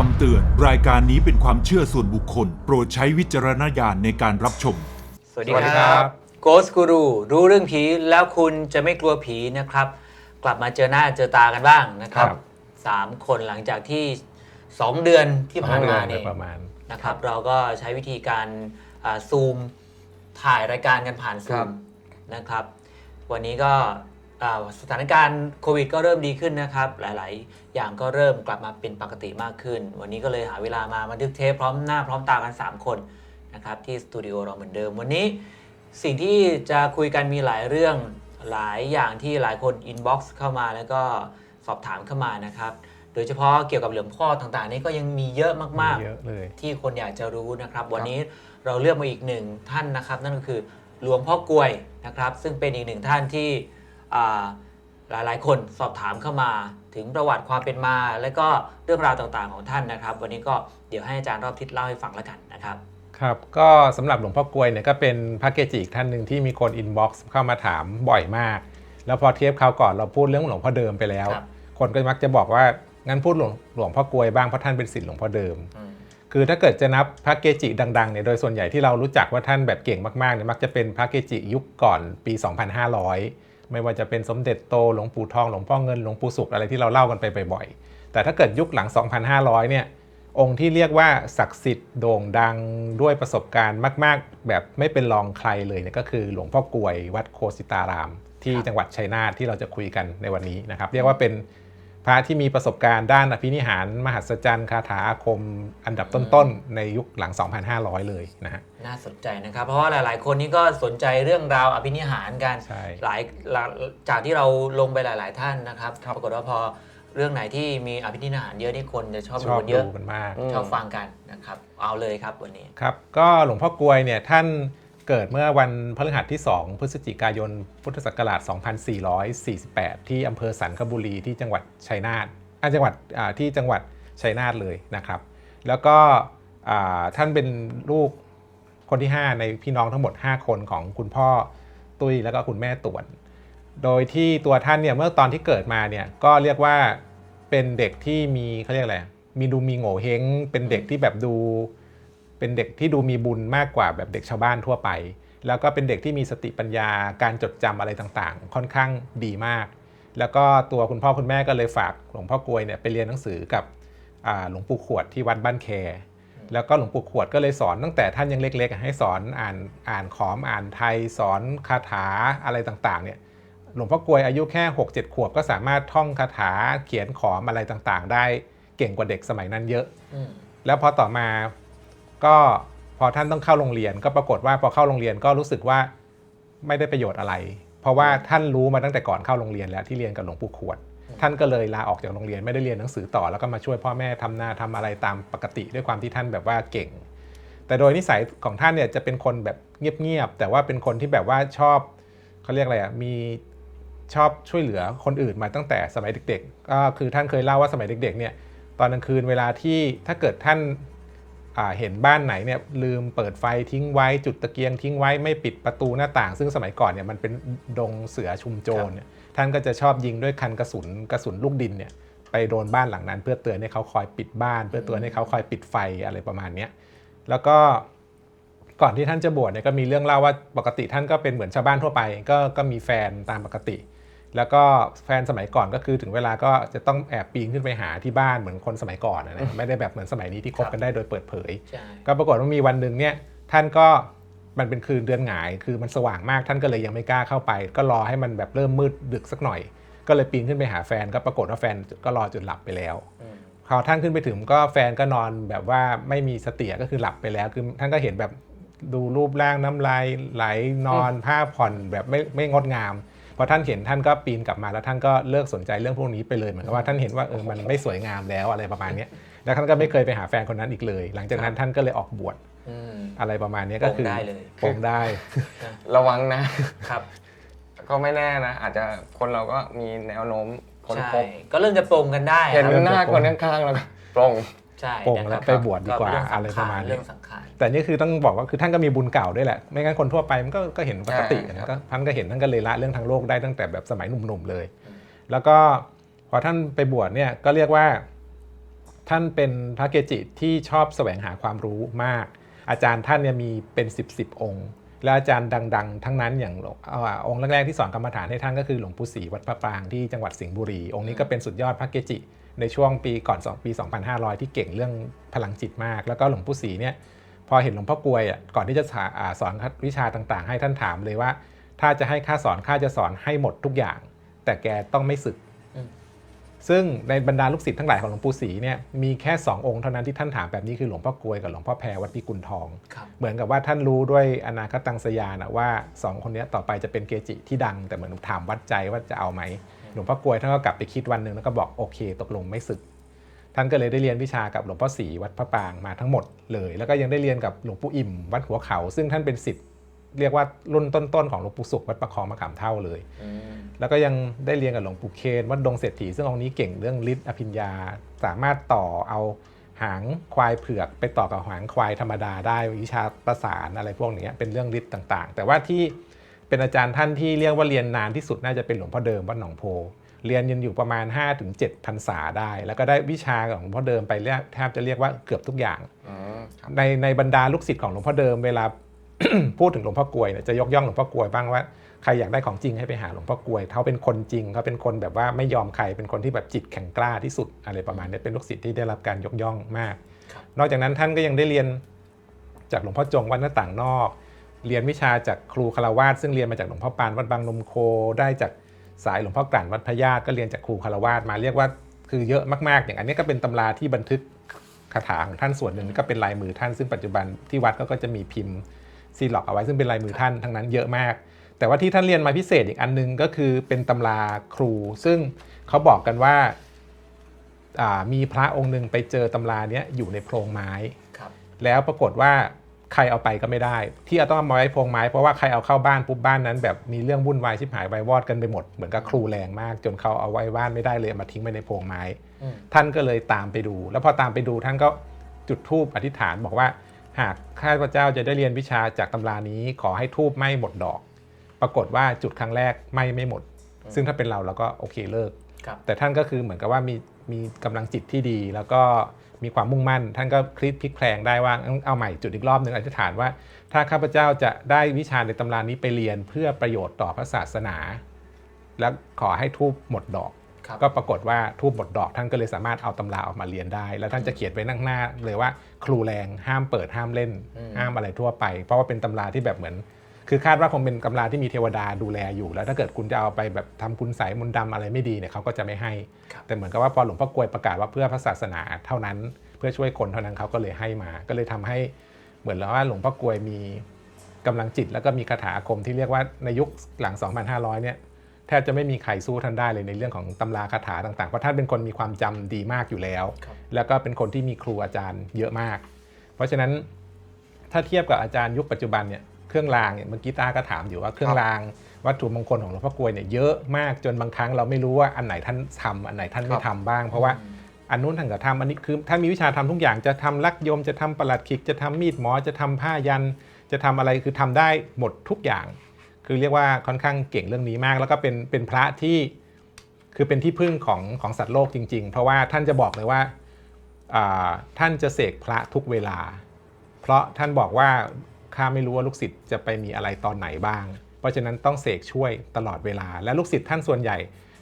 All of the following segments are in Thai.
คำเตือน รายการนี้เป็นความเชื่อส่วนบุคคล โปรดใช้วิจารณญาณในการรับชม สวัสดีสวัสดีคครัรับบ Ghost Guru รู้เรื่องผีแล้วคุณจะไม่กลัวผีนะครับ กลับมาเจอหน้าเจอตากันบ้างนะครับครับ สามคนหลังจากที่2เดือนที่ผ่านมาโดเนี่ยยประมาณ นะครับเราก็ใช้วิธีการซูมถ่ายรายการกันผ่านซูครัมบ นะครับ วันนี้ก็อ่า สถานการณ์โควิดก็เริ่มดีขึ้นนะครับ หลาย ๆ อย่างก็เริ่มกลับมาเป็นปกติมากขึ้น วันนี้ก็เลยหาเวลามาบันทึกเทปพร้อมหน้าพร้อมตากัน 3 คนนะครับที่สตูดิโอเราเหมือนเดิม วันนี้สิ่งที่จะคุยกันมีหลายเรื่องหลายอย่างที่หลายคนอินบ็อกซ์เข้ามาแล้วก็สอบถามเข้ามานะครับ โดยเฉพาะเกี่ยวกับเหลือมพ่อต่างๆ นี่ก็ยังมีเยอะมากเยอะเลย ๆ ที่คนอยากจะรู้นะครับ วันนี้เราเลือกมาอีกหนึ่งท่านนะครับ นั่นก็คือหลวงพ่อกลวยนะครับ ซึ่งเป็นอีกหนึ่งท่านที่อ่า หลายๆ คนสอบถามเข้ามาถึงประวัติความเป็นมา และก็เรื่องราวต่างๆของท่านนะครับ วันนี้ก็เดี๋ยวให้อาจารย์รอบทิศเล่าให้ฟังแล้วกันนะครับครับก็สำหรับหลวงพ่อกลวยเนี่ยก็เป็นพระเกจิอีกท่านหนึ่งที่มีคนอินบ็อกซ์เข้ามาถามบ่อยมาก แล้วพอเทปคราวก่อนเราพูดเรื่องหลวงพ่อเดิมไปแล้วครับคนก็มักจะบอกว่างั้นพูดหลวงหลวงพ่อกลวยบ้างเพราะท่านเป็นศิษย์หลวงพ่อเดิมอืมคือถ้าเกิดจะนับพระเกจิดังๆเนี่ยโดยส่วนใหญ่ที่เรารู้จักว่าท่านแบบเก่งมากๆเนี่ยมักจะเป็นพระเกจิยุคก่อนปี 2500 ไม่ว่าจะเป็นสมเด็จโตหลวงปู่ทองหลวงพ่อเงินหลวงปู่สุขอะไรที่เราเล่ากันไปบ่อยๆ แต่ถ้าเกิดยุคหลัง 2,500 เนี่ยองค์ที่เรียกว่าศักดิ์สิทธิ์โด่งดังด้วยประสบการณ์มาก ๆ แบบไม่เป็นรองใครเลยเนี่ยก็คือหลวงพ่อกวยวัดโคสิตาราม ที่จังหวัดชัยนาทที่เราจะคุยกันในวันนี้นะครับ เรียกว่าเป็น พระที่มีประสบการณ์ด้านอภินิหาร มหัศจรรย์คาถาอาคม อันดับต้นๆ ในยุคหลัง 2,500 เลยนะฮะ น่าสนใจนะครับ เพราะว่าหลายๆ คนนี่ก็สนใจเรื่องราวอภินิหารกันใช่หลายหลายจากที่เราลงไปหลาย ๆ ท่านนะครับปรากฏว่าพอเรื่องไหนที่มีอภินิหารเยอะนี่คนจะชอบชดูอบกันเยดูอะกันมากชอบฟังกันนะครับ เอาเลยครับวันนี้ครับ ก็หลวงพ่อกลวยเนี่ยท่าน เกิดเมื่อวันพฤหัสที่ 2 พฤศจิกายน พุทธศักราช 2448 ที่อำเภอสันคบุรีที่จังหวัดชัยนาทอ่าจังหวัดอ่าที่จังหวัดชัยนาทเลยนะครับ แล้วก็อ่าท่านเป็นลูกคนที่ 5 ในพี่น้องทั้งหมด 5 คนของคุณพ่อตุ้ยแล้วก็คุณแม่ตวน โดยที่ตัวท่านเนี่ยเมื่อตอนที่เกิดมาเนี่ยก็เรียกว่าเป็นเด็กที่มีเขาเรียกอะไร มีดูมีโง่เฮงเป็นเด็กที่แบบดู เป็นเด็กที่ดูมีบุญมากกว่าแบบเด็กชาวบ้านทั่วไป แล้วก็เป็นเด็กที่มีสติปัญญาการจดจำอะไรต่างๆ ค่อนข้างดีมาก แล้วก็ตัวคุณพ่อคุณแม่ก็เลยฝากหลวงพ่อกลวยเนี่ยไปเรียนหนังสือกับอ่าหลวงปู่ขวดที่วัดบ้านแคแล้วก็หลวงปู่ขวดก็เลยสอนตั้งแต่ท่านยังเล็กๆ ให้สอนอ่านอ่านขอมอ่านไทยสอนคาถาอะไรต่างๆเนี่ยหลวงพ่อกลวยอายุแค่6 7ขวบก็สามารถท่องคาถาเขียนขอมอะไรต่างๆ ได้เก่งกว่าเด็กสมัยนั้นเยอะอืมแล้วพอต่อมา ก็พอท่านต้องเข้าโรงเรียน ก็ปรากฏว่าพอเข้าโรงเรียนก็รู้สึกว่าไม่ได้ประโยชน์อะไร เพราะว่าท่านรู้มาตั้งแต่ก่อนเข้าโรงเรียนแล้วที่เรียนกับหลวงปู่ขวด ท่านก็เลยลาออกจากโรงเรียนไม่ได้เรียนหนังสือต่อแล้วก็มาช่วยพ่อแม่ทำนาทำอะไรตามปกติด้วยความที่ท่านแบบว่าเก่ง แต่โดยนิสัยของท่านเนี่ยจะเป็นคนแบบเงียบๆแต่ว่าเป็นคนที่แบบว่าชอบเขาเรียกอะไรอะมีชอบช่วยเหลือคนอื่นมาตั้งแต่สมัยเด็กๆก็คือท่านเคยเล่าว่าสมัยเด็กๆเนี่ยตอนกลางคืนเวลาที่ถ้าเกิดท่าน เห็นบ้านไหนเนี่ยลืมเปิดไฟทิ้งไว้จุดตะเกียงทิ้งไว้ไม่ปิดประตูหน้าต่าง ซึ่งสมัยก่อนเนี่ยมันเป็นดงเสือชุมโจรเนี่ยท่านก็จะชอบยิงด้วยคันกระสุนกระสุนลูกดินเนี่ยไปโดนบ้านหลังนั้น เพื่อเตือนให้เขาคอยปิดบ้าน เพื่อเตือนให้เขาคอยปิดไฟอะไรประมาณเนี้ยแล้วก็ก่อนที่ท่านจะบวชเนี่ยก็มีเรื่องเล่าว่าปกติท่านก็เป็นเหมือนชาวบ้านทั่วไป ก็ก็มีแฟนตามปกติ แล้วก็แฟนสมัยก่อนก็คือถึงเวลาก็จะต้องแอบปีนขึ้นไปหาที่บ้านเหมือนคนสมัยก่อนนะนะไม่ได้แบบเหมือนสมัยนี้ที่คบกันได้โดยเปิดเผยใช่ก็ปรากฏว่ามีวันหนึ่งเนี่ยท่านก็มันเป็นคืนเดือนหงาย คือมันสว่างมากท่านก็เลยยังไม่กล้าเข้าไป ก็รอให้มันแบบเริ่มมืดดึกสักหน่อย ก็เลยปีนขึ้นไปหาแฟนก็ปรากฏว่าแฟนก็รอจนหลับไปแล้วอืมพอท่านขึ้นไปถึงก็แฟนก็นอนแบบว่าไม่มีสติก็คือหลับไปแล้วคือท่านก็เห็นแบบดูรูปร่างน้ำลายไหลนอนผ้าผ่อนแบบไม่ไม่งดงาม พอท่านเห็นท่านก็ปีนกลับมาแล้วท่านก็เลิกสนใจเรื่องพวกนี้ไปเลยเหมือนกับว่าท่านเห็นว่าเออมันไม่สวยงามแล้วอะไรประมาณเนี้ยแล้วท่านก็ไม่เคยไปหาแฟนคนนั้นอีกเลย หลังจากนั้นท่านก็เลยออกบวชอืมอะไรประมาณเนี้ยก็คือโปร่งได้เลยโปร่งได้ ระวังนะครับ ก็ไม่แน่นะ อาจจะคนเราก็มีแนวโน้มคนใช่พบก็เริ่มจะปรงกันได้ เห็นครับหน้าคนข้างๆแล้วก็ปรงใช่โปร่งนะคแล้รัวไปบวชดีกว่าเงอะไรสังประมาณนี้เรื่องสังขารแต่นี่คือต้องบอกว่าคือท่านก็มีบุญเก่าด้วยแหละ ไม่งั้นคนทั่วไปมันก็ก็เห็นปกติใช่นะก็ท่านก็เห็นท่านก็เลยละเรื่องทางโลกได้ตั้งแต่แบบสมัยหนุ่มๆเลย แล้วก็พอท่านไปบวชเนี่ยก็เรียกว่า ท่านเป็นพระเกจิที่ชอบแสวงหาความรู้มาก อาจารย์ท่านเนี่ยมีเป็น10บสองค์และอาจารย์ดัง ๆ ทั้งนั้นอย่างหลวงอ่าองค์แรกๆที่สอนกรรมฐานให้ท่านก็คือหลวงปู่ศรีวัดพระปรางที่จังหวัดสิงห์บุรี องค์นี้ก็เป็นสุดยอดพระเกจิ ในช่วงปีก่อน2ปี 2500 ที่เก่งเรื่องพลังจิตมาก แล้วก็หลวงปู่ศรีเนี่ยพอเห็นหลวงพ่อกลวยอะก่อนที่จะสาอ่าสอนวิชาต่างๆ ให้ท่านถามเลยว่า ถ้าจะให้ข้าสอนข้าจะสอนให้หมดทุกอย่าง แต่แกต้องไม่ศึกอืมซึ่งในบรรดาลูกศิษย์ทั้งหลายของหลวงปู่ศรีเนี่ยมีแค่ 2 องค์เท่านั้นที่ท่านถามแบบนี้คือหลวงพ่อกลวยกับหลวงพ่อแพรวัดพิกุลทองครับเหมือนกับว่าท่านรู้ด้วยอนาคตังสยานอะว่าสองคนเนี้ยต่อไปจะเป็นเกจิที่ดังแต่เหมือนถามวัดใจว่าจะเอาไหม หลวงพ่อกลวยท่านก็กลับไปคิดวันหนึ่งแล้วก็บอกโอเค ตกลงไม่ศึก ท่านก็เลยได้เรียนวิชากับหลวงพ่อศรีวัดพระปรางมาทั้งหมดเลย แล้วก็ยังได้เรียนกับหลวงปู่อิ่ม วัดหัวเขา ซึ่งท่านเป็นศิษย์เรียกว่ารุ่นต้นๆของหลวงปู่สุขวัดประคองมะขามเท่าเลยอืมแล้วก็ยังได้เรียนกับหลวงปู่เคนวัดดงเศรษฐีซึ่งองค์นี้เก่งเรื่องฤทธิ์อภิญญา สามารถต่อเอาหางควายเผือกไปต่อกับหางควายธรรมดาได้วิชาประสานอะไรพวกเนี้ยเป็นเรื่องฤทธิ์ต่างๆ แต่ว่าที่ เป็นอาจารย์ท่านที่เรียกว่าเรียนนานที่สุดน่าจะเป็นหลวงพ่อเดิมวัดหนองโพ เรียนยันอยู่ประมาณ 5-7พรรษาได้ แล้วก็ได้วิชาของหลวงพ่อเดิมไปเรียกแทบจะเรียกว่าเกือบทุกอย่างอืมครับในในบรรดาลูกศิษย์ของหลวงพ่อเดิมเวลา พูดถึงหลวงพ่อกลวยเนี่ยจะยกย่องหลวงพ่อกลวยบ้างว่าใครอยากได้ของจริงให้ไปหาหลวงพ่อกลวยเขาเป็นคนจริงเขาเป็นคนแบบว่าไม่ยอมใครเป็นคนที่แบบจิตแข็งกล้าที่สุดอะไรประมาณนี้เป็นลูกศิษย์ที่ได้รับการยกย่องมากครับนอกจากนั้นท่านก็ยังได้เรียนจากหลวงพ่อจงวัดหน้าต่างนอก เรียนวิชาจากครูคารวาสซึ่งเรียนมาจากหลวงพ่อปานวัดบางนมโคได้จากสายหลวงพ่อกลั่นวัดพระญาติก็เรียนจากครูคารวาสมาเรียกว่าคือเยอะมากๆ อย่างอันนี้ก็เป็นตำราที่บันทึกคาถาของท่านส่วนหนึ่งก็เป็นลายมือท่านซึ่งปัจจุบันที่วัดก็จะมีพิมพ์ซีล็อกเอาไว้ซึ่งเป็นลายมือท่านทั้งนั้นเยอะมาก แต่ว่าที่ท่านเรียนมาพิเศษอีกอันนึงก็คือเป็นตำราครู ซึ่งเขาบอกกันว่าอ่ามีพระองค์หนึ่งไปเจอตำราเนี้ยอยู่ในโพรงไม้ครับแล้วปรากฏว่า ใครเอาไปก็ไม่ได้ ที่เอาต้องเอามาไว้โพรงไม้เพราะว่าใครเอาเข้าบ้านปุ๊บบ้านนั้น แบบมีเรื่องวุ่นวายชิบหายวายวอดกันไปหมดเหมือนกับครูแรงมาก จนเขาเอาไว้บ้านไม่ได้เลยเอามาทิ้งไว้ในโพรงไม้ อืม ท่านก็เลยตามไปดู แล้วพอตามไปดูท่านก็จุดธูปอธิษฐานบอกว่า หากข้าพเจ้าจะได้เรียนวิชาจากตำรานี้ขอให้ธูปไหม้หมดดอก ปรากฏว่าจุดครั้งแรกไหม้ไม่หมดซึ่งถ้าเป็นเราเราก็โอเคเลิก ครับ แต่ท่านก็คือเหมือนกับว่ามีมีกำลังจิตที่ดี แล้วก็ มีความมุ่งมั่น ท่านก็คลิกพลิกแพลงได้ว่างั้นเอาใหม่จุดอีกรอบหนึ่งอธิษฐานว่า ถ้าข้าพเจ้าจะได้วิชาในตำรานี้ไปเรียนเพื่อประโยชน์ต่อพระศาสนา และขอให้ทูบหมดดอกครับก็ปรากฏว่าทูบหมดดอก ท่านก็เลยสามารถเอาตำราออกมาเรียนได้ แล้วท่านจะเขียนไว้นั่งหน้าเลยว่า ครูแรงห้ามเปิดห้ามเล่นอืมห้ามอะไรทั่วไป เพราะว่าเป็นตำราที่แบบเหมือน คือคาดว่าคงเป็นตำราที่มีเทวดาดูแลอยู่ แล้วถ้าเกิดคุณจะเอาไปแบบทำคุณใสยมนต์ดำอะไรไม่ดีเนี่ยเขาก็จะไม่ให้ครับแต่เหมือนกับว่าพอหลวงพ่อกลวยประกาศว่าเพื่อพระศาสนาเท่านั้น เพื่อช่วยคนเท่านั้นเขาก็เลยให้มา ก็เลยทำให้เหมือนแล้วว่าหลวงพ่อกลวยมีกำลังจิต แล้วก็มีคาถาอาคมที่เรียกว่าในยุคหลัง 2,500 เนี่ยแทบจะไม่มีใครสู้ท่านได้เลยในเรื่องของตำราคาถาต่างๆ เพราะท่านเป็นคนมีความจำดีมากอยู่แล้วครับแล้วก็เป็นคนที่มีครูอาจารย์เยอะมาก เพราะฉะนั้นถ้าเทียบกับอาจารย์ยุคปัจจุบันเนี่ย เครื่องรางเนี่ยเมื่อกี้ตาก็ถามอยู่ว่าเครื่องราง วัตถุมงคลของหลวงพ่อกลวยเนี่ยเยอะมากจนบางครั้งเราไม่รู้ว่าอันไหนท่านทำอันไหนท่านไม่ทำบ้าง เพราะว่าอันนู้นท่านก็ทำอันนี้คือท่านมีวิชาทำทุกอย่างจะทำลักยมจะทำประหลัดขิกจะทำมีดหมอจะทำผ้ายัน จะทำอะไรคือทำได้หมดทุกอย่าง คือเรียกว่าค่อนข้างเก่งเรื่องนี้มาก แล้วก็เป็นเป็นพระที่คือเป็นที่พึ่งของของสัตว์โลกจริง ๆ เพราะว่าท่านจะบอกเลยว่าอ่าท่านจะเสกพระทุกเวลา เพราะท่านบอกว่า ข้าไม่รู้ว่าลูกศิษย์จะไปมีอะไรตอนไหนบ้าง เพราะฉะนั้นต้องเสกช่วยตลอดเวลา และลูกศิษย์ท่านส่วนใหญ่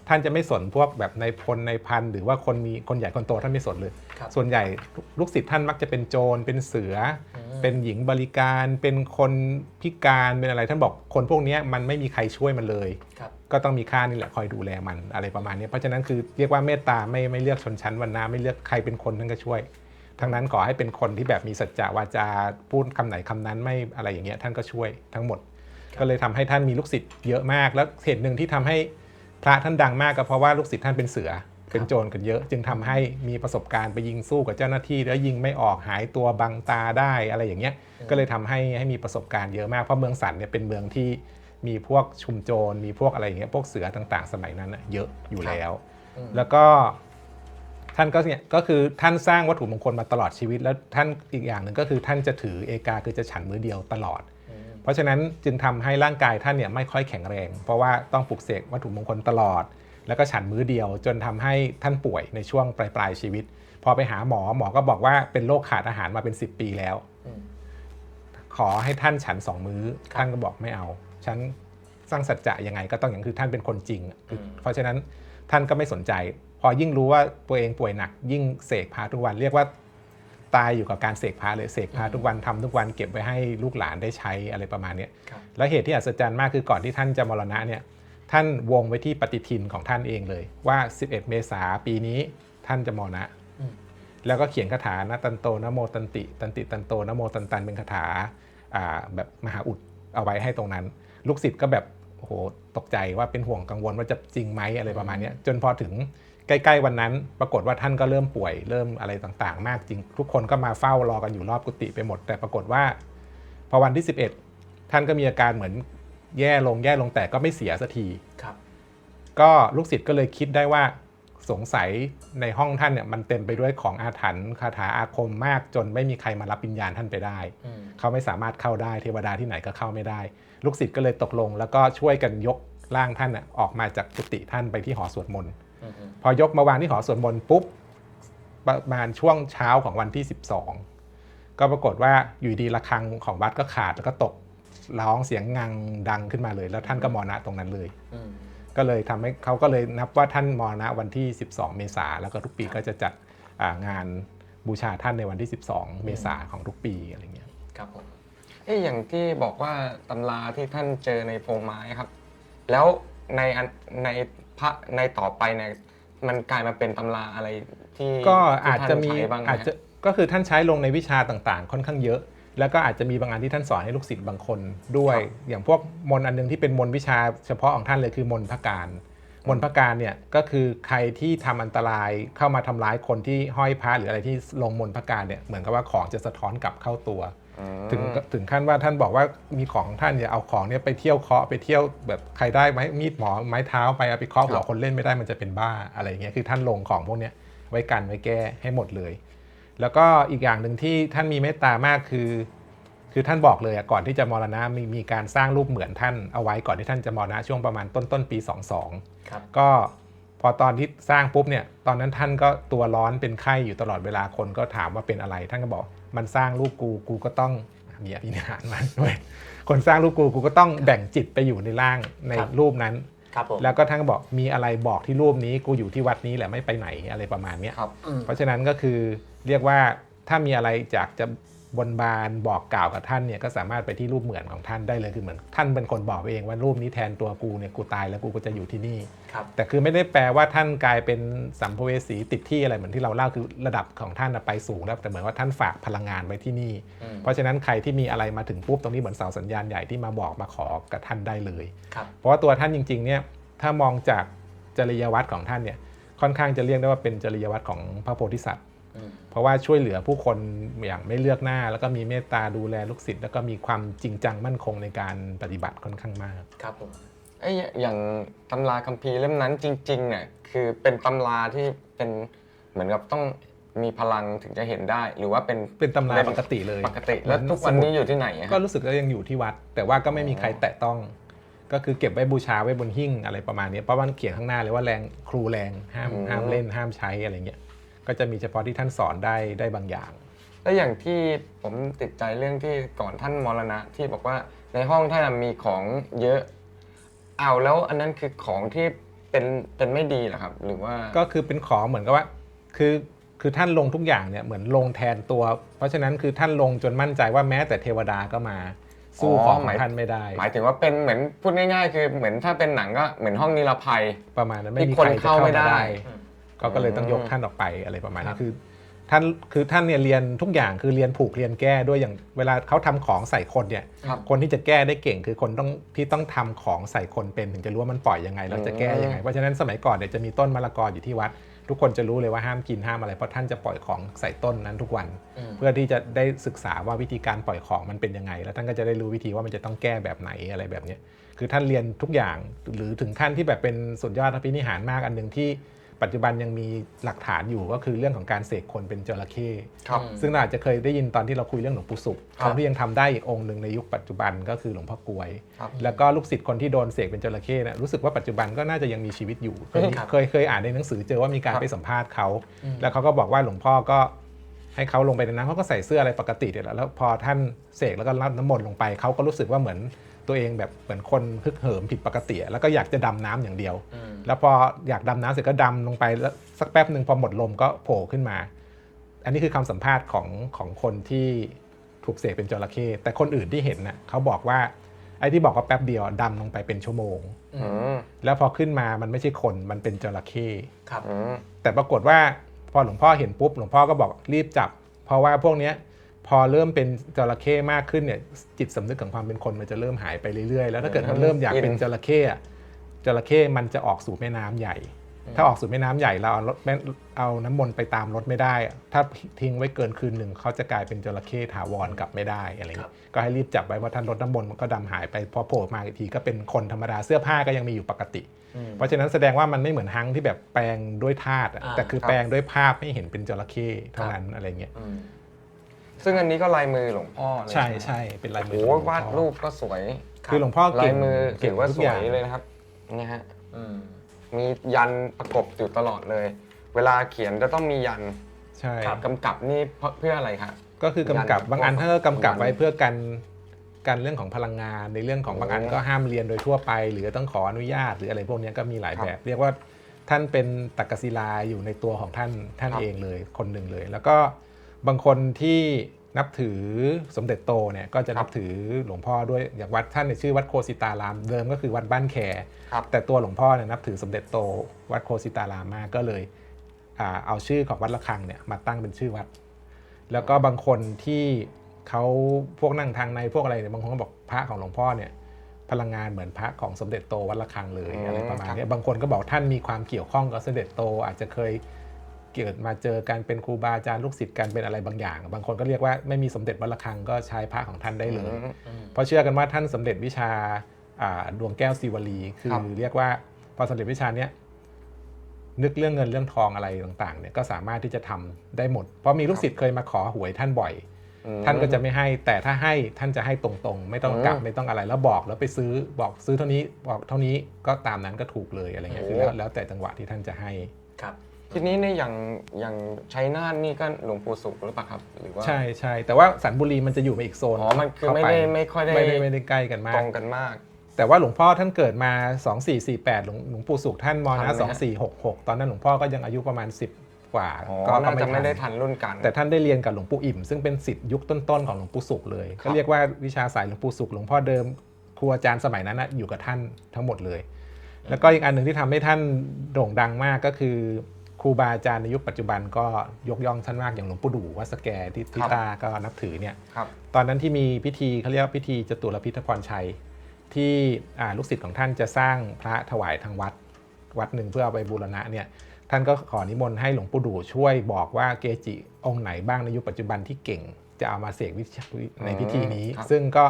ท่านจะไม่สนพวกแบบในพลในพันหรือว่าคนมีคนใหญ่คนโตท่านไม่สนเลยครับส่วนใหญ่ลูกศิษย์ท่านมักจะเป็นโจรเป็นเสืออืมเป็นหญิงบริการ เป็นคนพิการเป็นอะไรท่านบอกคนพวกเนี้ยมันไม่มีใครช่วยมันเลยครับก็ต้องมีข้านี่แหละคอยดูแลมันอะไรประมาณนี้เพราะฉะนั้นคือเรียกว่าเมตตาไม่ไม่เลือกชนชั้นวรรณะไม่เลือกใครเป็นคนท่านก็ช่วย ทั้งนั้นขอให้เป็นคนที่แบบมีสัจจะวาจาพูดคำไหนคำนั้นไม่อะไรอย่างเงี้ยท่านก็ช่วยทั้งหมด ก็เลยทำให้ท่านมีลูกศิษย์เยอะมาก แล้วเหตุหนึ่งที่ทำให้พระท่านดังมากก็เพราะว่าลูกศิษย์ท่านเป็นเสือเป็นโจรกันเยอะ จึงทำให้มีประสบการณ์ไปยิงสู้กับเจ้าหน้าที่ แล้วยิงไม่ออกหายตัวบังตาได้อะไรอย่างเงี้ยก็เลยทำให้ให้มีประสบการณ์เยอะมากเพราะเมืองสันเนี่ยเป็นเมืองที่มีพวกชุมโจรมีพวกอะไรอย่างเงี้ยพวกเสือต่างๆ สมัยนั้นน่ะเยอะอยู่แล้วอืมแล้วก็ ท่านก็เนี่ยก็คือท่านสร้างวัตถุมงคลมาตลอดชีวิต แล้วท่านอีกอย่างหนึ่งก็คือท่านจะถือเอกาคือจะฉันมือเดียวตลอดอืมเพราะฉะนั้นจึงทำให้ร่างกายท่านเนี่ยไม่ค่อยแข็งแรง เพราะว่าต้องปลุกเสกวัตถุมงคลตลอด แล้วก็ฉันมื้อเดียว จนทำให้ท่านป่วยในช่วงปลายปลายๆชีวิต พอไปหาหมอหมอก็บอกว่าเป็นโรคขาดอาหารมาเป็น 10 ปีแล้วอืมขอให้ท่านฉันสองมื้อครับท่านก็บอกไม่เอาฉันสร้างสัจจะยังไงก็ต้องอย่างคือท่านเป็นคนจริงอะคืออมเพราะฉะนั้นท่านก็ไม่สนใจ พอยิ่งรู้ว่าตัวเองป่วยหนัก ยิ่งเสกพระทุกวัน เรียกว่าตายอยู่กับการเสกพระเลยเสกพระทุกวันทำทุกวันเก็บไว้ให้ลูกหลานได้ใช้อะไรประมาณเนี้ยครับแล้วเหตุที่อัศจรรย์มากคือก่อนที่ท่านจะมรณะเนี่ยท่านวงไว้ที่ปฏิทินของท่านเองเลยว่า 11 เมษาปีนี้ท่านจะมรณะอืมแล้วก็เขียนคาถานะตันโตนะโมตันติ ตันติตันโตนะโมตันตันเป็นคาถาอ่าแบบมหาอุดเอาไว้ให้ตรงนั้น ลูกศิษย์ก็แบบโอ้โหตกใจว่าเป็นห่วงกังวลว่าจะจริงไหมอะไรประมาณเนี้ยจนพอถึง ใกล้ๆวันนั้น ปรากฏว่าท่านก็เริ่มป่วยเริ่มอะไรต่างๆ มากจริง ทุกคนก็มาเฝ้ารอกันอยู่รอบกุฏิไปหมด แต่ปรากฏว่าพอวันที่ 11 ท่านก็มีอาการเหมือนแย่ลงแย่ลงแต่ก็ไม่เสียสักที ครับ ก็ลูกศิษย์ก็เลยคิดได้ว่าสงสัยในห้องท่านเนี่ยมันเต็มไปด้วยของอาถรรพ์คาถาอาคมมากจนไม่มีใครมารับวิญญาณท่านไปได้ อืม เขาไม่สามารถเข้าได้เทวดาที่ไหนก็เข้าไม่ได้ ลูกศิษย์ก็เลยตกลง แล้วก็ช่วยกันยกร่างท่านน่ะออกมาจากกุฏิท่านไปที่หอสวดมนต์อืมอืม พอยกมาวางที่หอสวดมนต์ปุ๊บประมาณช่วงเช้าของวันที่ 12 ก็ปรากฏว่าอยู่ดีระฆังของวัดก็ขาดแล้วก็ตกร้องเสียงงังดังขึ้นมาเลย แล้วท่านก็มรณะตรงนั้นเลยอืมก็เลยทำให้เขาก็เลยนับว่าท่านมรณะวันที่ 12 เมษาแล้วก็ทุกปีก็จะจัดอ่างานบูชาท่านในวันที่ 12 เมษาของทุกปีอะไรเงี้ยครับผมเอ้ยอย่างที่บอกว่าตำราที่ท่านเจอในโพรงไม้ครับ แล้ว ในอันในพระในต่อไปเนี่ยมันกลายมาเป็นตำราอะไรที่ก็ที่อาจจะมีท่นใช้บ้างไหอาจจะก็คือท่านใช้ลงในวิชาต่างๆ ค่อนข้างเยอะ แล้วก็อาจจะมีบางอันที่ท่านสอนให้ลูกศิษย์บางคนด้วย อย่างพวกมนต์อันหนึงที่เป็นมนต์วิชาเฉพาะของท่านเลยคือมนต์พระการ มนต์พระการเนี่ยก็คือใครที่ทำอันตรายเข้ามาทำร้ายคนที่ห้อยพระหรืออะไรที่ลงมนต์พระการเนี่ยเหมือนกับว่าของจะสะท้อนกลับเข้าตัวอืม ถึงถึงขั้นว่าท่านบอกว่ามีของของท่านเนี่ยเอาของเนี่ยไปเที่ยวเคาะไปเที่ยวแบบใครได้ไม้มีดหมอไม้เท้าไปเอาไปเคาะหัวคนเล่นไม่ได้มันจะเป็นบ้าอะไรอย่างเงี้ยคือท่านลงของพวกเนี้ยไว้กันไว้แก้ให้หมดเลย แล้วก็อีกอย่างหนึ่งที่ท่านมีเมตตามากคือ คือท่านบอกเลยอะก่อนที่จะมรณะมีมีการสร้างรูปเหมือนท่านเอาไว้ก่อนที่ท่านจะมรณะช่วงประมาณต้นต้นๆปี 22ครับก็พอตอนที่สร้างปุ๊บเนี่ยตอนนั้นท่านก็ตัวร้อนเป็นไข้อยู่ตลอดเวลาคนก็ถามว่าเป็นอะไรท่านก็บอก มันสร้างรูปกูกูก็ต้องมีอภินิหารมันด้วยคนสร้างรูปกูกูก็ต้องแบ่งจิตไปอยู่ในร่างในครับรูปนั้นครับผมแล้วก็ท่านก็บอกมีอะไรบอกที่รูปนี้กูอยู่ที่วัดนี้แหละไม่ไปไหนอะไรประมาณเนี้ยครับอืมเพราะฉะนั้นก็คือเรียกว่าถ้ามีอะไรอยากจะ บนบานบอกกล่าวกับท่านเนี่ยก็สามารถไปที่รูปเหมือนของท่านได้เลยคือเหมือนท่านเป็นคนบอกเองว่ารูปนี้แทนตัวกูเนี่ยกูตายแล้วกูก็จะอยู่ที่นี่ครับแต่คือไม่ได้แปลว่าท่านกลายเป็นสัมภเวสีติดที่อะไรเหมือนที่เราเล่าคือระดับของท่านน่ะไปสูงแล้วแต่เหมือนว่าท่านฝากพลังงานไว้ที่นี่อืมเพราะฉะนั้นใครที่มีอะไรมาถึงปุ๊บตรงนี้เหมือนเสาสัญญาณใหญ่ที่มาบอกมาขอกับท่านได้เลยครับเพราะว่าตัวท่านจริงๆเนี่ยถ้ามองจากจริยวัตรของท่านเนี่ยค่อนข้างจะเรียกได้ว่าเป็นจริยวัตรของพระโพธิสัตว์อืม เพราะว่าช่วยเหลือผู้คนอย่างไม่เลือกหน้า แล้วก็มีเมตตาดูแลลูกศิษย์แล้วก็มีความจริงจังมั่นคงในการปฏิบัติค่อนข้างมาก ครับผมเอ้ยอย่างตำราคัมภีร์เล่มนั้นจริงๆเนี่ยคือเป็นตำราที่เป็นเหมือนกับต้องมีพลังถึงจะเห็นได้ หรือว่าเป็นเป็นตำราปกติเลยปกติแล้วทุกวันนี้อยู่ที่ไหนอะก็รู้สึกว่ายังอยู่ที่วัด แต่ว่าก็ไม่มีใครแตะต้อง ก็คือเก็บไว้บูชาไว้บนหิ้งอะไรประมาณนี้เพราะว่าเขียนข้างหน้าเลยว่าแรงครูแรงห้ามห้ามเล่นห้ามใช้อะไรเงี้ย ก็จะมีเฉพาะที่ท่านสอนได้ได้บางอย่าง แล้วอย่างที่ผมติดใจเรื่องที่ก่อนท่านมรณะที่บอกว่าในห้องท่านมีของเยอะเอาแล้วอันนั้นคือของที่เป็นเป็นไม่ดีเหรอครับ หรือว่าก็คือเป็นของเหมือนกับว่า คือคือท่านลงทุกอย่างเนี่ยเหมือนลงแทนตัว เพราะฉะนั้นคือท่านลงจนมั่นใจว่าแม้แต่เทวดาก็มาสู้อ๋อของหมายท่านไม่ได้ หมายถึงว่าเป็นเหมือนพูดง่าย ๆ คือเหมือนถ้าเป็นหนังก็เหมือนห้องนิรภัยประมาณนั้นไม่มีที่คนใครจะเข้าไม่ได้ อืมเขาก็เลยต้องยกอืมท่านออกไปอะไรประมาณครันี้บคือท่านคือท่านเนี่ยเรียนทุกอย่างคือเรียนผูกเรียนแก้ด้วยอย่างเวลาเขาทำของใส่คนเนี่ยครับคนที่จะแก้ได้เก่งคือคนต้องที่ต้องทำของใส่คนเป็นถึงจะรู้ว่ามันปล่อยยังไงแล้วจะแก้ยังไงเพราะฉะนั้นสมัยก่อนเนี่ยจะมีต้นมะละกออยู่ที่วัด ทุกคนจะรู้เลยว่าห้ามกินห้ามอะไรเพราะท่านจะปล่อยของใส่ต้นนั้นทุกวันอืมเพื่อที่จะได้ศึกษาว่าวิธีการปล่อยของมันเป็นยังไง แล้วท่านก็จะได้รู้วิธีว่ามันจะต้องแก้แบบไหนอะไรแบบเนี้ยคือท่านเรียนทุกอย่างหรือถึงขั้นที่แบบเป็นสุดยอดอภินิหารมากอันหนึ่งที่ ปัจจุบันยังมีหลักฐานอยู่ก็คือเรื่องของการเสกคนเป็นจระเข้ครับอืมซึ่งเราอาจจะเคยได้ยินตอนที่เราคุยเรื่องหลวงปู่สุขครับคนที่ยังทำได้อีกองค์หนึ่งในยุคปัจจุบันก็คือหลวงพ่อกลวย ครับแล้วก็ลูกศิษย์คนที่โดนเสกเป็นจระเข้นะรู้สึกว่าปัจจุบันก็น่าจะยังมีชีวิตอยู่เคยครับเคยเคยอ่านในหนังสือเจอว่ามีการครับ ไปสัมภาษณ์เขา อืม แล้วเขาก็บอกว่าหลวงพ่อก็ให้เขาลงไปในน้ำเขาก็ใส่เสื้ออะไรปกติเดี๋ยวแล้วพอท่านเสกแล้วก็รับน้ำมนต์ลงไปเขาก็รู้สึกว่าเหมือน ตัวเองแบบเหมือนคนฮึกเหิมผิดปกติแล้วก็อยากจะดำน้ำอย่างเดียวอืมแล้วพออยากดำน้ำเสร็จก็ดำลงไปแล้วสักแป๊บหนึ่งพอหมดลมก็โผล่ขึ้นมา อันนี้คือคำสัมภาษณ์ของของคนที่ถูกเสกเป็นจระเข้แต่คนอื่นที่เห็นน่ะเขาบอกว่าไอ้ที่บอกว่าแป๊บเดียวดำลงไปเป็นชั่วโมงอือืมมแล้วพอขึ้นมามันไม่ใช่คนมันเป็นจระเข้ครับอืมแต่ปรากฏว่าพอหลวงพ่อเห็นปุ๊บหลวงพ่อก็บอกรีบจับ เพราะว่าพวกเนี้ย พอเริ่มเป็นจระเข้มากขึ้นเนี่ยจิตสำนึกของความเป็นคนมันจะเริ่มหายไปเรื่อยๆ แล้วถ้าเกิดมันเริ่มอยากเป็นจระเข้อะจระเข้มันจะออกสู่แม่น้ำใหญ่ ถ้าออกสู่แม่น้ำใหญ่เราเอารถแม่เอาน้ำมนต์ไปตามรถไม่ได้อะถ้าทิ้งไว้เกินคืนหนึ่งเขาจะกลายเป็นจระเข้ถาวรกลับไม่ได้อะไรอย่างครัเงี้บยก็ให้รีบจับไว้เพราะท่านรถน้ำมนต์มันก็ดำหายไปพอโผล่มาอีกทีก็เป็นคนธรรมดาเสื้อผ้าก็ยังมีอยู่ปกติอืมเพราะฉะนั้นแสดงว่ามันไม่เหมือนฮังที่แบบแปลงด้วยธาตุอะอ่าแต่คือครับแปลงด้วยภาพให้เห็นเป็นจระเข้เท่านั้นอะไรเงี้ยอืม ซึ่งอันนี้ก็ลายมือหลวงพ่อเลยใช่ไหมใช่เป็นลายมืโอ้อโหของหลวงพ่อวาดรูปก็สวยคือหลวงพ่อลาเก่ยงมือเก่ถืงอว่าทุกสอวย่างยเลยนะครับเนี่ยฮะอืมมียันประกบอยู่ตลอดเลย เวลาเขียนจะต้องมียันใช่ครับกำกับนี่เพราะเพื่ออะไรครับ ก็คือกำกับยันบางอันท่านก็กำกับไว้ยันเพื่อกันกันเรื่องของพลังงานในเรื่องของโอ้บางอันก็ห้ามเรียนโดยทั่วไป หรือต้องขออนุญาตหรืออะไรพวกเนี้ยก็มีหลายครับแบบ เรียกว่าท่านเป็นตักกศิลาอยู่ในตัวของท่านท่านครับ เองเลยคนหนึ่งเลย แล้วก็ บางคนที่นับถือสมเด็จโตเนี่ยก็จะนับถือหลวงพ่อด้วยอย่างวัดท่านเนี่ยชื่อวัดโคสิตารามเดิมก็คือวัดบ้านแคครับแต่ตัวหลวงพ่อเนี่ยนับถือสมเด็จโต วัดโคสิตารามมากก็เลยอ่าเอาชื่อของวัดระฆังเนี่ยมาตั้งเป็นชื่อวัด แล้วก็บางคนที่เขาพวกนั่งทางในพวกอะไรเนี่ยบางคนก็บอกพระของหลวงพ่อเนี่ยพลังงานเหมือนพระของสมเด็จโตวัดระฆังเลยอืมอะไรประมาณครับเนี้ยบางคนก็บอกท่านมีความเกี่ยวข้องกับสมเด็จโตอาจจะเคย เกิดมาเจอกันเป็นครูบาอาจารย์ลูกศิษย์กันเป็นอะไรบางอย่าง บางคนก็เรียกว่าไม่มีสมเด็จวัดระฆังก็ใช้พระของท่านได้เลยอืมอืมเพราะเชื่อกันว่าท่านสมเด็จวิชาอ่าดวงแก้วศิวลี คืครัอบเรียกว่าพอสมเด็จวิชาเนี้ยนึกเรื่องเงินเรื่องทองอะไรต่างๆเนี่ยก็สามารถที่จะทำได้หมด เพราะมีลูกศิษย์เคยมาขอหวยท่านบ่อยอืมท่านก็จะไม่ให้ แต่ถ้าให้ท่านจะให้ตรงๆ ไม่ต้องกลับอืมไม่ต้องอะไรแล้วบอกแล้วไปซื้อบอกซื้อเท่านี้บอกเท่านี้ก็ตามนั้นก็ถูกเลยอะไรเงี้ยโอ้คือแล้วแล้วแต่จังหวะที่ท่านจะให้ครับ ทีนี้เนี่ยอย่างอย่างชัยนาทนี่ก็หลวงปู่สุขหรือเปล่าครับ หรือว่า ใช่ใช่แต่ว่าสันบุรีมันจะอยู่ในอีกโซนอ๋อ มันคือไม่ได้ไม่ค่อยได้ไม่ได้ไม่ได้ใกล้กันมาตกรงกันมาก แต่ว่าหลวงพ่อท่านเกิดมา 2448 หลวงหลวงปู่สุขท่านมทันนะไหมฮะ2466 ตอนนั้นหลวงพ่อก็ยังอายุประมาณ 10 กว่าอ๋อก็น่าจะทัไม่ได้ทันรุ่นกัน แต่ท่านได้เรียนกับหลวงปู่อิ่ม ซึ่งเป็นสิทธิ์ยุคต้นๆของหลวงปู่สุขเลยครับก็เรียกว่าวิชาสายหลวงปู่สุขหลวงพ่อเดิมครูอาจารย์สมัยนั้นนะอยู่กับท่านทั้งหมดเลย แล้วก็อีกอันหนึ่งที่ทำให้ท่านโด่งดังมากก็คือ ครูบาอาจารย์ในยุคปัจจุบันก็ยกย่องท่านมากอย่างหลวงปู่ดูวัดสแกที่ที่ตาก็นับถือเนี่ยครับตอนนั้นที่มีพิธีเขาเรียกว่าพิธีจตุรพิธพรชัย ที่อ่าลูกศิษย์ของท่านจะสร้างพระถวายทางวัดวัดหนึ่งเพื่อเอาไปบูรณะเนี่ยท่านก็ขอนิมนต์ให้หลวงปู่ดูช่วยบอกว่าเกจิองค์ไหนบ้างในยุคปัจจุบันที่เก่ง จะเอามาเสกวิชาในพิธีนี้ครับซึ่งก็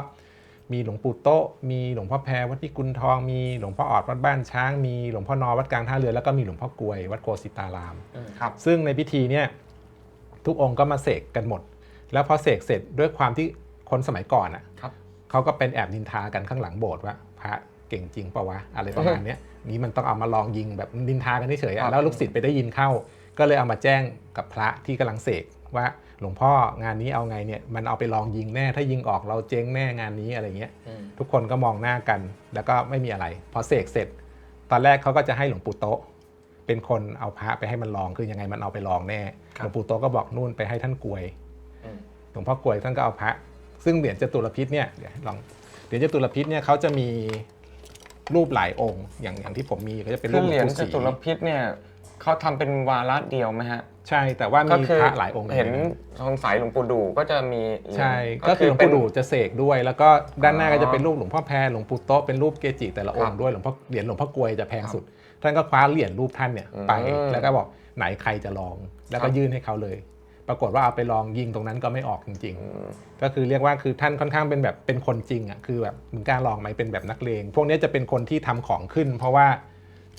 มีหลวงปู่โต๊ะมีหลวงพ่อแพรวัดพิกุลทอง มีหลวงพ่อออดวัดบ้านช้าง มีหลวงพ่อนอวัดกลางท่าเรือ แล้วก็มีหลวงพ่อกลวยวัดโกสิตาราม ครับ ซึ่งในพิธีเนี่ยทุกองค์ก็มาเสกกันหมด แล้วพอเสกเสร็จด้วยความที่คนสมัยก่อนอะครับ เขาก็เป็นแอบนินทากันข้างหลังโบสถ์ว่าพระเก่งจริงปะวะอะไรประมาณเนี้ยนี้มันต้องเอามาลองยิงแบบนินทากันเฉยๆครัอะบแล้วลูกศิษย์ไปได้ยินเข้า ก็เลยเอามาแจ้งกับพระที่กำลังเสก ว่าหลวงพ่องานนี้เอาไงเนี่ยมันเอาไปลองยิงแน่ ถ้ายิงออกเราเจ๊งแน่งานนี้อะไรเงี้ยอืมทุกคนก็มองหน้ากันแล้วก็ไม่มีอะไร พอเสกเสร็จ ตอนแรกเขาก็จะให้หลวงปู่โตะเป็นคนเอาพระไปให้มันลองคือยังไงมันเอาไปลองแน่ครัหบลวงปู่โตะก็บอกนู่นไปให้ท่านกลวยอืมหลวงพ่อกลวยท่านก็เอาพระ ซึ่งเหรียญจตุรพิษเนี่ยเดี๋ยวลองเหรียญจตุรพิษเนี่ยเขาจะมีรูปหลายองค์อย่างอย่างที่ผมมีก็จะเป็นคืรูอปเหรียญปู่จศตุรพิษเนี่ย เขาทำเป็นวาระเดียวไหมฮะ ใช่ แต่ว่าก็มีคือพระหลายองค์เห็นในั้นทองสายหลวงปู่ดูก็จะมีเหรียญใช่ ก็คือหลวงเป็ปู่นดูจะเสกด้วย แล้วก็ด้านหน้าอ๋อก็จะเป็นรูปหลวงพ่อแพรหลวงปู่โต๊ะเป็นรูปเกจิแต่ละองครัค์บด้วยหลวงพ่อเหรียญหลวงพ่อกลวยจะแพงสุด ท่านก็คว้าเหรียญรูปท่านเนี่ยไปอืมแล้วก็บอกไหนใครจะลอง แล้วครัก็บยื่นให้เขาเลย ปรากฏว่าเอาไปลองยิงตรงนั้นก็ไม่ออกจริงอืมๆก็คือเรียกว่าคือท่านค่อนข้างเป็นแบบเป็นคนจริงอะคือแบบมึงกล้าลองไหมเป็นแบบนักเลงพวกเนี้ยจะเป็นคนที่ทำของขึ้น เพราะว่า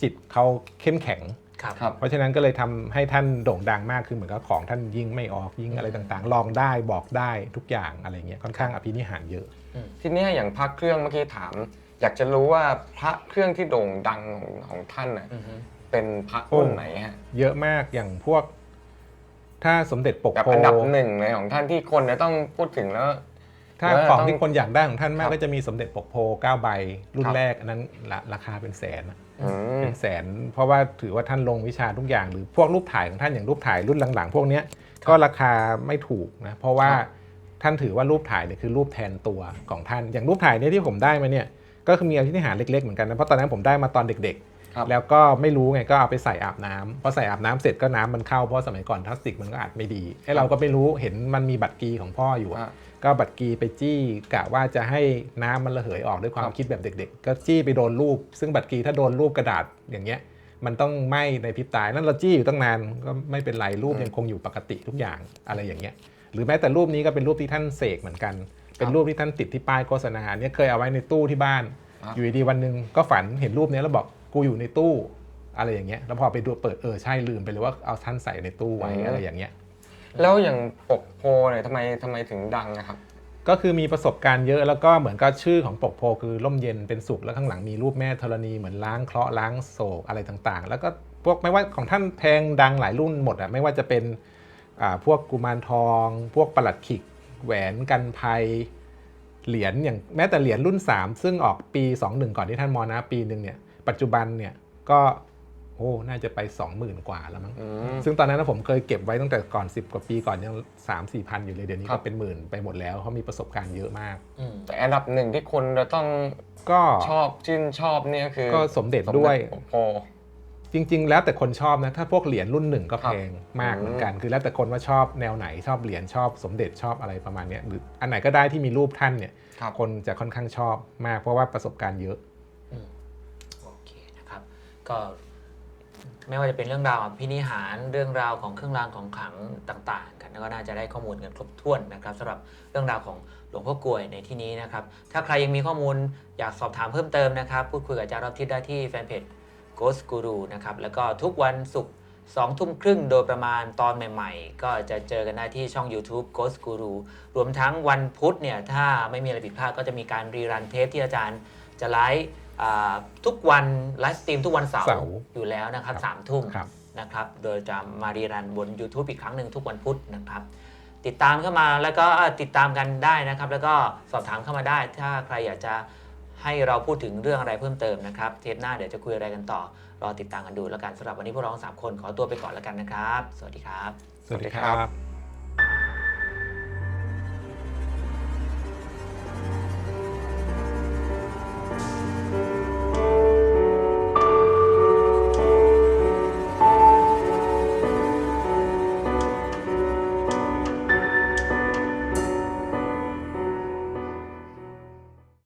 จิตเขาเข้มแข็ง ครับครับ เพราะฉะนั้นก็เลยทำให้ท่านโด่งดังมากคือเหมือนกับของท่านยิ่งไม่ออกยิ่งอะไรต่างๆ ลองได้บอกได้ทุกอย่างอะไรเงี้ยค่อนข้างอภินิหารเยอะทีเนี้ยอย่างพระเครื่องเมื่อกี้ถาม อยากจะรู้ว่าพระเครื่องที่โด่งดังของของท่านน่ะอือฮึเป็นพระรุ่นไหนฮะเยอะมากอย่างพวก ถ้าสมเด็จปกแบบโพอันดับหนึ่งเลยของท่านที่คนจะต้องพูดถึงแล้ว ถ้าแล้วของต้องที่คนอยากได้ของท่านมาคกรับก็จะมีสมเด็จปกโพเก้าใบรุ่นครับแรกอันนั้นราราคาเป็นแสนอะอืม เป็นแสน เพราะว่าถือว่าท่านลงวิชาทุกอย่าง หรือพวกรูปถ่ายของท่านอย่างรูปถ่ายรุ่นหลังๆ พวกเนี้ยก็ราคาไม่ถูกนะเพราะว่าครับท่านถือว่ารูปถ่ายเนี่ยคือรูปแทนตัวของท่าน อย่างรูปถ่ายเนี่ยที่ผมได้มาเนี่ยก็คือมีอภินิหารเล็กๆเหมือนกันนะเพราะตอนนั้นผมได้มาตอนเด็ก ครับๆแล้วก็ไม่รู้ไงก็เอาไปใส่อาบน้ำพอใส่อาบน้ำเสร็จก็น้ำมันเข้าเพราะสมัยก่อนพลาสติกมันก็อาจไม่ดีไอ้เราก็ไม่รู้เห็นมันมีบัตรกีของพ่ออยู่อะอะก็บัตรกีไปจี้กะว่าจะให้น้ำมันระเหยออกด้วยความครับคิดแบบเด็ก ๆ ก็จี้ไปโดนรูป ซึ่งบัตรกีถ้าโดนรูปกระดาษอย่างเงี้ย มันต้องไหม้ในพริบตายนั่นเราจี้อยู่ตั้งนานก็ไม่เป็นไรรูปยังคงอยู่ปกติทุกอย่างอะไรอย่างเงี้ย หรือแม้แต่รูปนี้ก็เป็นรูปที่ท่านเสกเหมือนกัน เป็นรูปที่ท่านติดที่ป้ายโฆษณาเนี่ยเคยเอาไว้ในตู้ที่บ้านครับอยู่ดีๆวันหนึ่งก็ฝันเห็นรูปเนี้ยแล้วบอก กูอยู่ในตู้อะไรอย่างเงี้ยแล้วพอไปดูเปิดเออใช่ลืมไปเลยว่าเอาท่านใส่ในตู้ไว้อะไรอย่างเงี้ยแล้วอย่างปกโพเนี่ยทำไมทำไมถึงดังนะครับ ก็คือมีประสบการณ์เยอะแล้วก็เหมือนกับชื่อของปกโพคือร่มเย็นเป็นสุขแล้วข้างหลังมีรูปแม่ธรณีเหมือนล้างเคราะห์ล้างโศกอะไรต่างๆ แล้วก็พวกไม่ว่าของท่านแพงดังหลายรุ่นหมดอะไม่ว่าจะเป็นอ่าพวกกุมารทอง พวกประหลัดขิก แหวนกันภัยเหรียญอย่างแม้แต่เหรียญรุ่น 3 ซึ่งออกปี 21 ก่อนที่ท่านมรณะปีหนึ่งเนี่ย ปัจจุบันเนี่ยก็โอ้น่าจะไป 20,000 กว่าแล้วมั้งอืมซึ่งตอนนั้นนะผมเคยเก็บไว้ตั้งแต่ก่อน 10 กว่าปีก่อนยัง 3 4พันอยู่เลย เดี๋ยวนี้ครัก็บเป็นหมื่นไปหมดแล้วเขามีประสบการณ์เยอะมากอืมแต่อันดับหนึ่งที่คนจะต้องก็ชอบชื่นชอบเนี่ยคือ ก็สมเด็จด้วยปกโพจริง ๆ แล้วแต่คนชอบนะ ถ้าพวกเหรียญรุ่นหนึ่งก็ครับแพงมากอืมเหมือนกัน คือแล้วแต่คนว่าชอบแนวไหนชอบเหรียญชอบสมเด็จชอบอะไรประมาณเนี้ยหรืออันไหนก็ได้ที่มีรูปท่านเนี่ยครับคนจะค่อนข้างชอบมากเพราะว่าประสบการณ์เยอะ โอเคนะครับ ก็ไม่ว่าจะเป็นเรื่องราวอภินิหารเรื่องราวของเครื่องรางของขลังต่างๆ กันก็น่าจะได้ข้อมูลกันครบถ้วนนะครับสำหรับเรื่องราวของหลวงพ่อกลวยในที่นี้นะครับ ถ้าใครยังมีข้อมูลอยากสอบถามเพิ่มเติมนะครับ พูดคุยกับอาจารย์รอบทิศได้ที่แฟนเพจ Ghost Guru นะครับแล้วก็ทุกวันศุกร์สองทุ่มครึ่งโดยประมาณตอนใหม่ ๆ ก็จะเจอกันได้ที่ช่อง YouTube Ghost Guru รวมทั้งวันพุธเนี่ยถ้าไม่มีอะไรผิดพลาดก็จะมีการรีรันเทปที่อาจารย์จะไลฟ์ ทุกวันไลฟ์สตรีมทุกวันเสาร์เสาร์อยู่แล้วนะครับครับสามทุ่มครับนะครับ โดยจะมารีรันบน YouTube อีกครั้งหนึ่งทุกวันพุธนะครับ ติดตามเข้ามาแล้วก็เอ่อติดตามกันได้นะครับ แล้วก็สอบถามเข้ามาได้ ถ้าใครอยากจะให้เราพูดถึงเรื่องอะไรเพิ่มเติมนะครับ เทปหน้าเดี๋ยวจะคุยอะไรกันต่อ รอติดตามกันดูแล้วกันสำหรับวันนี้พวกเราทั้งสามคนขอตัวไปก่อนแล้วกันนะครับ สวัสดีครับ สวัสดีคสวัสดีครัรับบ